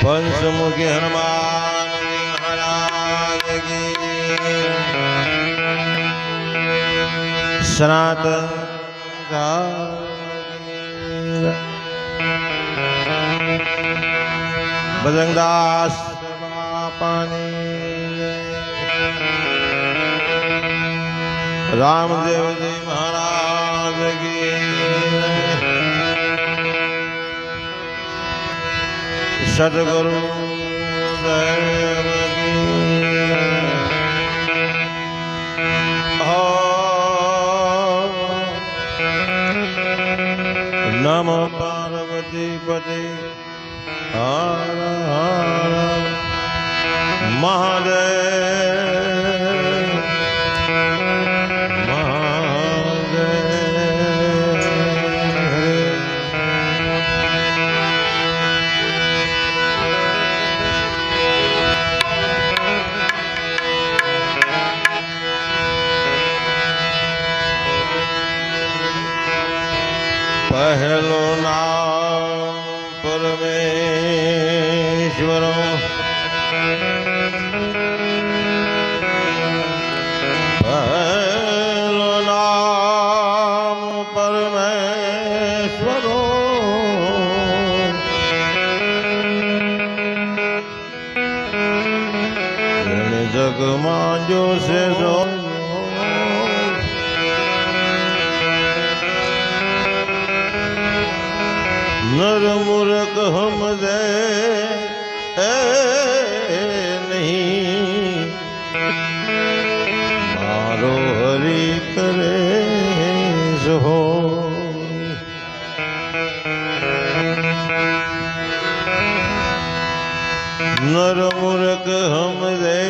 પંચમુખી હનુમાન સનાતન બજરંગદાસ પાણી રામદેવજી મહારાજ કી સદગુરુ નમ પાર્વતી પતિ હર હર મહાદેવ પહેલો નામ પરમેશ્વર. પહેલો નામ પરમેશ્વર જગમાં જોશે જો નર મૂર્ખ હમદે એ નહીં મારો હરી કરે સહો નર મૂર્ખ હમદે નહીં